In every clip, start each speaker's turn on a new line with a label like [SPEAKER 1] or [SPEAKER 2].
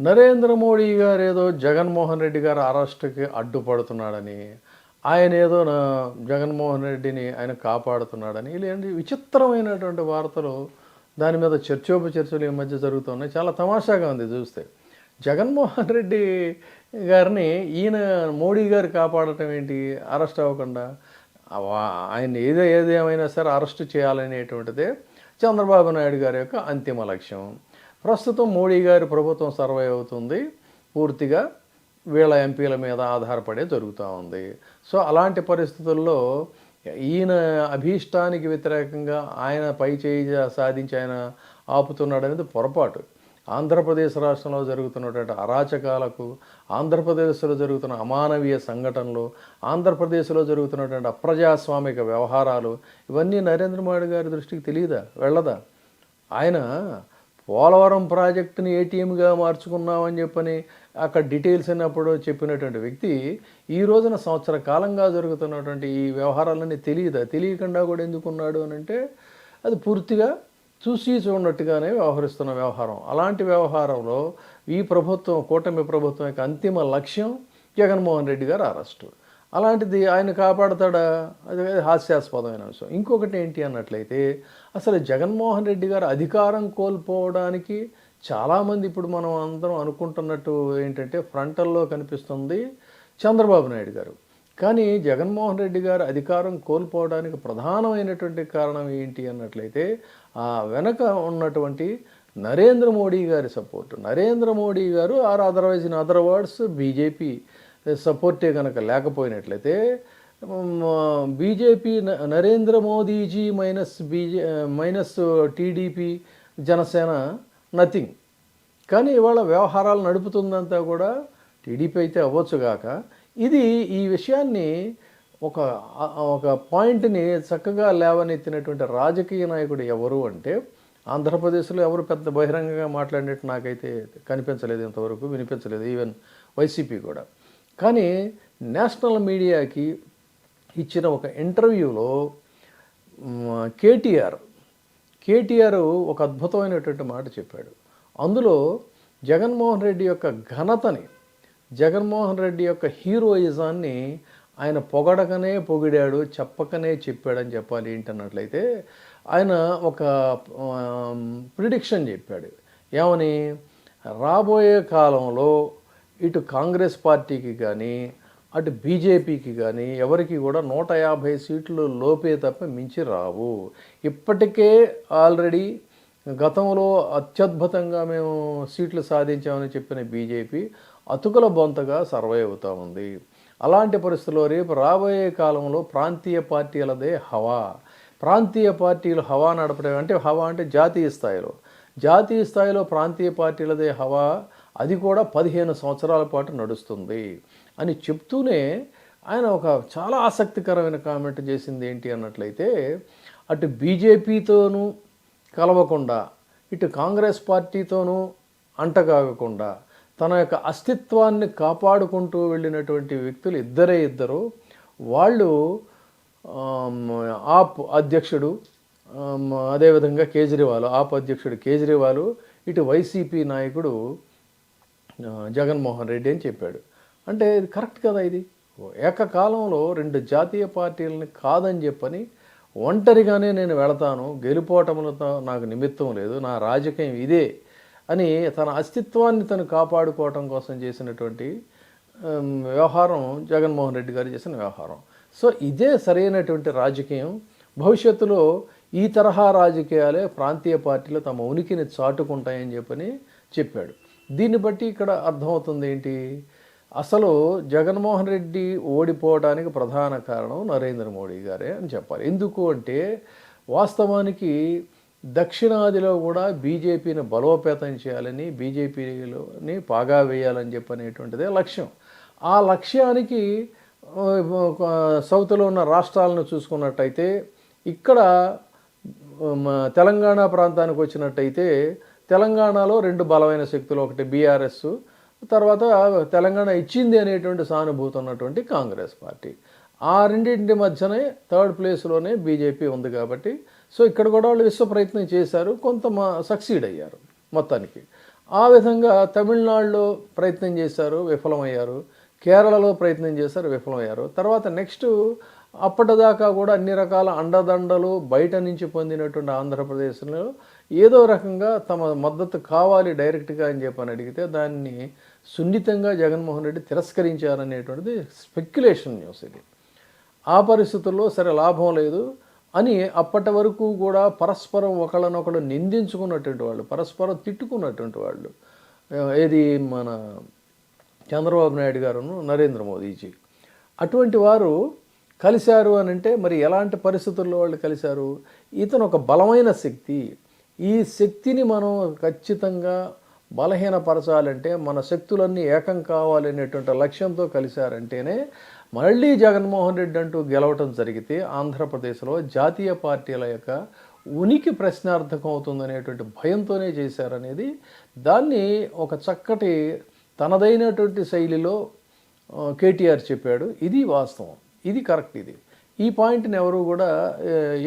[SPEAKER 1] నరేంద్ర మోడీ గారు ఏదో జగన్మోహన్ రెడ్డి గారు అరెస్ట్కి అడ్డుపడుతున్నాడని ఆయన ఏదో నా- జగన్మోహన్ రెడ్డిని ఆయన కాపాడుతున్నాడని ఇలాంటి విచిత్రమైనటువంటి వార్తలు దాని మీద చర్చోపచర్చలు ఈ మధ్య జరుగుతున్నాయి చాలా తమాషాగా ఉంది చూస్తే. జగన్మోహన్ రెడ్డి గారిని ఈయన మోడీ గారు కాపాడటం ఏంటి? అరెస్ట్ అవ్వకుండా ఆ- ఆయన ఏదో ఏదేమైనా సరే అరెస్ట్ చేయాలనేటువంటిదే చంద్రబాబు నాయుడు గారి యొక్క అంతిమ లక్ష్యం. ప్రస్తుతం మోడీ గారి ప్రభుత్వం సర్వే అవుతుంది. పూర్తిగా వీళ్ళ ఎంపీల మీద ఆధారపడే జరుగుతూ ఉంది. సో అలాంటి పరిస్థితుల్లో ఈయన అభీష్టానికి వ్యతిరేకంగా ఆయన పై చేయి సాధించి ఆయన ఆపుతున్నాడు అనేది పొరపాటు. ఆంధ్రప్రదేశ్ రాష్ట్రంలో జరుగుతున్నటువంటి అరాచకాలకు ఆంధ్రప్రదేశ్లో జరుగుతున్న అమానవీయ సంఘటనలు ఆంధ్రప్రదేశ్లో జరుగుతున్నటువంటి అప్రజాస్వామిక వ్యవహారాలు ఇవన్నీ నరేంద్ర మోడీ గారి దృష్టికి తెలియదా వెళ్ళదా? ఆయన పోలవరం ప్రాజెక్టుని ఏటీఎంగా మార్చుకున్నామని చెప్పని అక్కడ డీటెయిల్స్ అన్నప్పుడు చెప్పినటువంటి వ్యక్తి ఈ రోజున సంవత్సర కాలంగా జరుగుతున్నటువంటి ఈ వ్యవహారాలన్నీ తెలియదా? తెలియకుండా కూడా ఎందుకున్నాడు అని అంటే అది పూర్తిగా చూసి చూడనట్టుగానే వ్యవహరిస్తున్న వ్యవహారం. అలాంటి వ్యవహారంలో ఈ ప్రభుత్వం కూటమి ప్రభుత్వం యొక్క అంతిమ లక్ష్యం జగన్మోహన్ రెడ్డి గారు అరెస్టు. అలాంటిది ఆయన కాపాడతాడా? అది హాస్యాస్పదమైన అంశం ఇంకొకటి ఏంటి అన్నట్లయితే అసలు జగన్మోహన్ రెడ్డి గారు అధికారం కోల్పోవడానికి చాలామంది ఇప్పుడు మనం అందరం అనుకుంటున్నట్టు ఏంటంటే ఫ్రంటల్లో కనిపిస్తుంది చంద్రబాబు నాయుడు గారు. కానీ జగన్మోహన్ రెడ్డి గారు అధికారం కోల్పోవడానికి ప్రధానమైనటువంటి కారణం ఏంటి అన్నట్లయితే ఆ వెనక ఉన్నటువంటి నరేంద్ర మోడీ గారి సపోర్ట్. నరేంద్ర మోడీ గారు or otherwise in other words BJP. సపోర్టే కనుక లేకపోయినట్లయితే BJP Narendra Modiji minus BJ minus TDP Janasena nothing. కానీ ఇవాళ వ్యవహారాలు నడుపుతుందంతా కూడా టీడీపీ అయితే అవ్వచ్చుగాక ఇది ఈ విషయాన్ని ఒక ఒక పాయింట్ని చక్కగా లేవనెత్తినటువంటి రాజకీయ నాయకుడు ఎవరు అంటే ఆంధ్రప్రదేశ్లో ఎవరు పెద్ద బహిరంగంగా మాట్లాడినట్టు నాకైతే కనిపించలేదు ఇంతవరకు వినిపించలేదు ఈవెన్ వైసీపీ కూడా. కానీ నేషనల్ మీడియాకి ఇచ్చిన ఒక ఇంటర్వ్యూలో కేటీఆర్ కేటీఆర్ ఒక అద్భుతమైనటువంటి మాట చెప్పాడు. అందులో జగన్మోహన్ రెడ్డి యొక్క ఘనతని జగన్మోహన్ రెడ్డి యొక్క హీరోయిజాన్ని ఆయన పొగడకనే పొగిడాడు చెప్పకనే చెప్పాడని చెప్పాలి ఏంటన్నట్లయితే ఆయన ఒక ప్రిడిక్షన్ చెప్పాడు. ఏమని? రాబోయే కాలంలో ఇటు కాంగ్రెస్ పార్టీకి కానీ అటు బీజేపీకి కానీ ఎవరికి కూడా నూట యాభై సీట్లు లోపే తప్ప మించి రావు. ఇప్పటికే ఆల్రెడీ గతంలో అత్యద్భుతంగా మేము సీట్లు సాధించామని చెప్పిన బీజేపీ అతుకుల బొంతగా సర్వే అవుతా ఉంది. అలాంటి పరిస్థితుల్లో రేపు రాబోయే కాలంలో ప్రాంతీయ పార్టీలదే హవా. ప్రాంతీయ పార్టీలు హవా నడపడం అంటే హవా అంటే జాతీయ స్థాయిలో. జాతీయ స్థాయిలో ప్రాంతీయ పార్టీలదే హవా. అది కూడా పదిహేను సంవత్సరాల పాటు నడుస్తుంది అని చెప్తూనే ఆయన ఒక చాలా ఆసక్తికరమైన కామెంట్ చేసింది ఏంటి అన్నట్లయితే అటు బీజేపీతోనూ కలవకుండా ఇటు కాంగ్రెస్ పార్టీతోనూ అంటగాగకుండా తన యొక్క అస్తిత్వాన్ని కాపాడుకుంటూ వెళ్ళినటువంటి వ్యక్తులు ఇద్దరే ఇద్దరు. వాళ్ళు ఆప్ అధ్యక్షుడు అదేవిధంగా కేజ్రీవాల్ ఆప్ అధ్యక్షుడు కేజ్రీవాల్ ఇటు వైసీపీ నాయకుడు జగన్మోహన్ రెడ్డి అని చెప్పాడు. అంటే ఇది కరెక్ట్ కదా ఇది? ఏకకాలంలో రెండు జాతీయ పార్టీలని కాదని చెప్పని ఒంటరిగానే నేను వెళతాను గెలుపోవటములతో నాకు నిమిత్తం లేదు నా రాజకీయం ఇదే అని తన అస్తిత్వాన్ని తను కాపాడుకోవటం కోసం చేసినటువంటి వ్యవహారం జగన్మోహన్ రెడ్డి గారు చేసిన వ్యవహారం. సో ఇదే సరైనటువంటి రాజకీయం. భవిష్యత్తులో ఈ తరహా రాజకీయాలే ప్రాంతీయ పార్టీలు తమ ఉనికిని చాటుకుంటాయని చెప్పని చెప్పాడు. దీన్ని బట్టి ఇక్కడ అర్థమవుతుంది ఏంటి? అసలు జగన్మోహన్ రెడ్డి ఓడిపోవడానికి ప్రధాన కారణం నరేంద్ర మోడీ గారే అని చెప్పాలి. ఎందుకు అంటే వాస్తవానికి దక్షిణాదిలో కూడా బీజేపీని బలోపేతం చేయాలని బీజేపీలోని పాగా వేయాలని చెప్పనేటువంటిదే లక్ష్యం. ఆ లక్ష్యానికి సౌత్లో ఉన్న రాష్ట్రాలను చూసుకున్నట్టయితే ఇక్కడ తెలంగాణ ప్రాంతానికి వచ్చినట్టయితే తెలంగాణలో రెండు బలమైన శక్తులు ఒకటి బీఆర్ఎస్ తర్వాత తెలంగాణ ఇచ్చింది అనేటువంటి సానుభూతి ఉన్నటువంటి కాంగ్రెస్ పార్టీ. ఆ రెండింటి మధ్యనే థర్డ్ ప్లేస్లోనే బీజేపీ ఉంది కాబట్టి సో ఇక్కడ కూడా వాళ్ళు విశ్వ ప్రయత్నం చేశారు కొంత సక్సీడ్ అయ్యారు మొత్తానికి. ఆ విధంగా తమిళనాడులో ప్రయత్నం చేశారు విఫలమయ్యారు. కేరళలో ప్రయత్నం చేశారు విఫలమయ్యారు. తర్వాత నెక్స్ట్ అప్పటిదాకా కూడా అన్ని రకాల అండదండలు బయట నుంచి పొందినటువంటి ఆంధ్రప్రదేశ్లో ఏదో రకంగా తమ మద్దతు కావాలి డైరెక్ట్గా అని చెప్పని అడిగితే దాన్ని సున్నితంగా జగన్మోహన్ రెడ్డి తిరస్కరించారనేటువంటిది స్పెక్యులేషన్ న్యూస్ ఇది. ఆ పరిస్థితుల్లో సరే లాభం లేదు అని అప్పటి వరకు కూడా పరస్పరం ఒకళ్ళనొకళ్ళు నిందించుకున్నటువంటి వాళ్ళు పరస్పరం తిట్టుకున్నటువంటి వాళ్ళు. ఏది మన చంద్రబాబు నాయుడు గారును నరేంద్ర మోదీజీ. అటువంటి వారు కలిశారు అని అంటే మరి ఎలాంటి పరిస్థితుల్లో వాళ్ళు కలిశారు? ఇతను ఒక బలమైన శక్తి. ఈ శక్తిని మనం ఖచ్చితంగా బలహీనపరచాలంటే మన శక్తులన్నీ ఏకం కావాలనేటువంటి లక్ష్యంతో కలిశారంటేనే మళ్ళీ జగన్మోహన్ రెడ్డి అంటూ గెలవటం జరిగితే ఆంధ్రప్రదేశ్లో జాతీయ పార్టీల యొక్క ఉనికి ప్రశ్నార్థకం అవుతుందనేటువంటి భయంతోనే చేశారనేది దాన్ని ఒక చక్కటి తనదైనటువంటి శైలిలో కేటీఆర్ చెప్పాడు. ఇది వాస్తవం. ఇది కరెక్ట్ ఇది. ఈ పాయింట్ని ఎవరు కూడా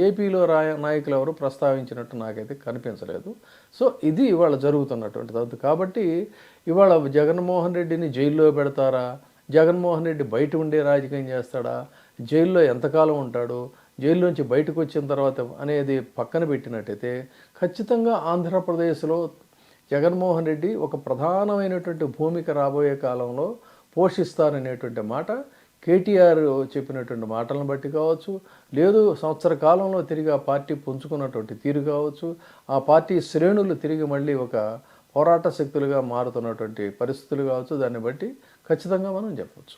[SPEAKER 1] ఏపీలో రాయ నాయకులు ఎవరు ప్రస్తావించినట్టు నాకైతే కనిపించలేదు. సో ఇది ఇవాళ జరుగుతున్నటువంటి అది కాబట్టి ఇవాళ జగన్మోహన్ రెడ్డిని జైల్లో పెడతారా? జగన్మోహన్ రెడ్డి బయట ఉండే రాజకీయం చేస్తాడా? జైల్లో ఎంతకాలం ఉంటాడు? జైల్లోంచి బయటకు వచ్చిన తర్వాత అనేది పక్కన పెట్టినట్టయితే ఖచ్చితంగా ఆంధ్రప్రదేశ్లో జగన్మోహన్ రెడ్డి ఒక ప్రధానమైనటువంటి భూమిక రాబోయే కాలంలో పోషిస్తారనేటువంటి మాట కేటీఆర్ చెప్పినటువంటి మాటలను బట్టి కావచ్చు లేదు సంవత్సర కాలంలో తిరిగి ఆ పార్టీ పుంజుకున్నటువంటి తీరు కావచ్చు ఆ పార్టీ శ్రేణులు తిరిగి మళ్ళీ ఒక పోరాట శక్తులుగా మారుతున్నటువంటి పరిస్థితులు కావచ్చు దాన్ని బట్టి ఖచ్చితంగా మనం చెప్పవచ్చు.